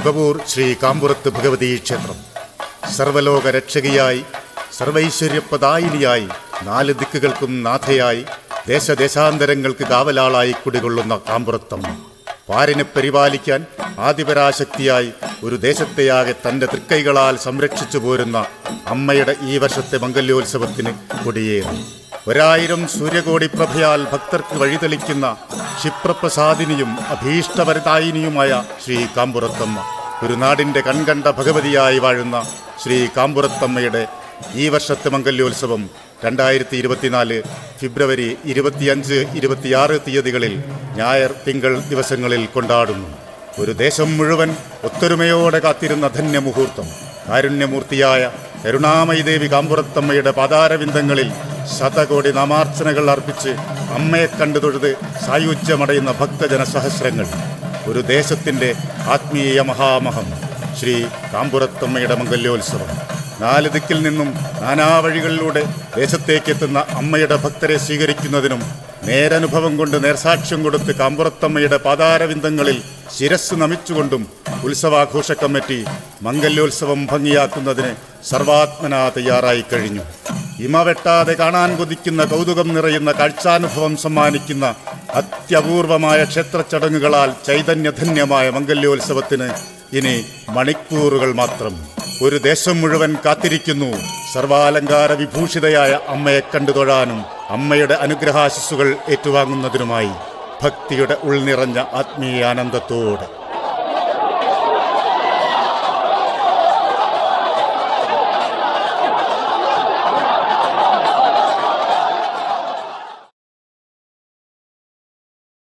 മുഖവൂർ ശ്രീ കാമ്പുറത്ത് ഭഗവതി ക്ഷേത്രം. സർവലോക രക്ഷകിയായി സർവൈശ്വര്യപ്രദായിനിയായി നാല് ദിക്കുകൾക്കും നാഥയായി ദേശദേശാന്തരങ്ങൾക്ക് കാവലാളായി കുടികൊള്ളുന്ന കാമ്പുറത്തമ്മ. പാരിനെ പരിപാലിക്കാൻ ആദിപരാശക്തിയായി ഒരു ദേശത്തെയാകെ തന്റെ തൃക്കൈകളാൽ സംരക്ഷിച്ചു പോരുന്ന അമ്മയുടെ ഈ വർഷത്തെ മംഗല്യോത്സവത്തിന് കൊടിയേറി. ഒരായിരം സൂര്യകോടി പ്രഭയാൽ ഭക്തർക്ക് വഴിതെളിക്കുന്ന ക്ഷിപ്രപ്രസാദിനിയും അഭീഷ്ടവരതായിനിയുമായ ശ്രീ കാമ്പുറത്തമ്മ. ഒരു നാടിന്റെ കൺകണ്ട ഭഗവതിയായി വാഴുന്ന ശ്രീ കാമ്പുറത്തമ്മയുടെ ഈ വർഷത്തെ മംഗല്യോത്സവം രണ്ടായിരത്തി ഇരുപത്തിനാല് ഫെബ്രുവരി ഇരുപത്തിയഞ്ച് ഇരുപത്തിയാറ് തീയതികളിൽ ഞായർ തിങ്കൾ ദിവസങ്ങളിൽ കൊണ്ടാടുന്നു. ഒരു ദേശം മുഴുവൻ ഒത്തൊരുമയോടെ കാത്തിരുന്ന ധന്യമുഹൂർത്തം. കാരുണ്യമൂർത്തിയായ കരുണാമയി ദേവി കാമ്പുറത്തമ്മയുടെ പാതാരവിന്ദങ്ങളിൽ ശതകോടി നമാർച്ചനകൾ അർപ്പിച്ച് അമ്മയെ കണ്ടു തൊഴുത് സായുജ്യമടയുന്ന ഭക്തജന സഹസ്രങ്ങൾ. ഒരു ദേശത്തിന്റെ ആത്മീയ മഹാമഹം. ശ്രീ കാമ്പുറത്തമ്മയുടെ മംഗല്യോത്സവം. നാല് ദിക്കിൽ നിന്നും നാനാവഴികളിലൂടെ ദേശത്തേക്കെത്തുന്ന അമ്മയുടെ ഭക്തരെ സ്വീകരിക്കുന്നതിനും നേരനുഭവം കൊണ്ട് നേർസാക്ഷ്യം കൊടുത്ത് കാമ്പുറത്തമ്മയുടെ പാതാരവിന്ദങ്ങളിൽ ശിരസ് നമിച്ചുകൊണ്ടും ഉത്സവാഘോഷ കമ്മിറ്റി മംഗല്യോത്സവം ഭംഗിയാക്കുന്നതിന് സർവാത്മന തയ്യാറായി കഴിഞ്ഞു. ഇമ വെട്ടാതെ കാണാൻ കൊതിക്കുന്ന കൗതുകം നിറയുന്ന കാഴ്ചാനുഭവം സമ്മാനിക്കുന്ന അത്യപൂർവമായ ക്ഷേത്രച്ചടങ്ങുകളാൽ ചൈതന്യധന്യമായ മംഗല്യോത്സവത്തിന് ഇനി മണിക്കൂറുകൾ മാത്രം. ഒരു ദേശം മുഴുവൻ കാത്തിരിക്കുന്നു. സർവാലങ്കാര വിഭൂഷിതയായ അമ്മയെ കണ്ടു തൊഴാനും അമ്മയുടെ അനുഗ്രഹാശിസ്സുകൾ ഏറ്റുവാങ്ങുന്നതിനുമായി ഭക്തിയുടെ ഉൾനിറഞ്ഞ ആത്മീയാനന്ദത്തോടെ